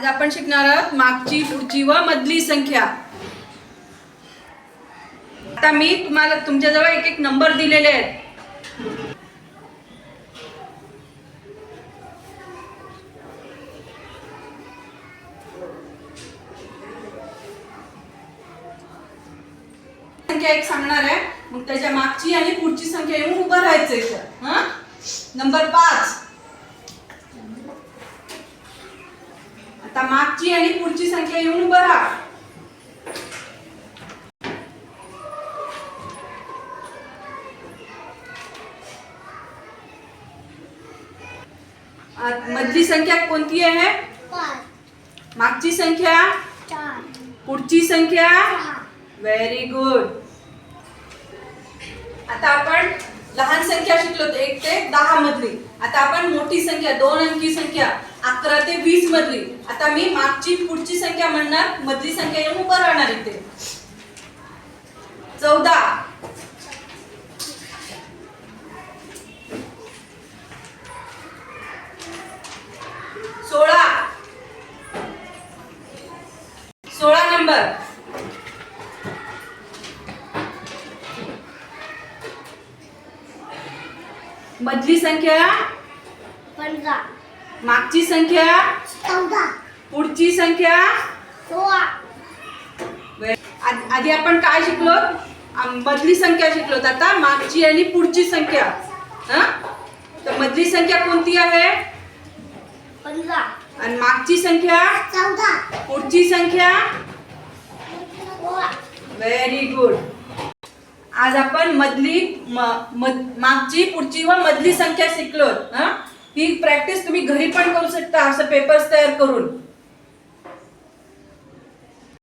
आज आपण शिकणार आहोत मागची पुढची व मधली संख्या. आता मी तुम्हाला तुमच्याजवळ एक एक नंबर दिलेले आहेत. संख्या एक सांगणार आहे. मग त्याच्या मागची आणि पुढची संख्या येऊन उभं राहायचं इथं. हा? नंबर पाच. आता मागची आणि पुढची संख्या येऊन उभं राहा. मधली संख्या कोणती आहे? पाच. मागची संख्या? चार. पुढची संख्या? व्हेरी गुड आता आपण लहान संख्या शिकलो एक ते दहा मधली. आता आपण मोठी संख्या दोन अंकी संख्या अकरा ते वीस मधली. आता मी मागची पुढची संख्या म्हणणार मधली संख्या येऊन उभं राहणार इथे. चौदा. सोळा. सोळा नंबर. मधली संख्या? पंधरा. मागची संख्या? चौदा. पुढची संख्या? सोळा. आधी आपण काय शिकलो? मधली संख्या शिकलो. आता मागची आणि पुढची संख्या. हा? तर मधली संख्या कोणती आहे? आणि मागची संख्या? चौदा. पुढची संख्या? व्हेरी गुड आज आपण मधली मागची पुढची व मधली संख्या शिकलो. हा? ही प्रॅक्टिस तुम्ही घरी पण करू शकता असं पेपर्स तयार करून.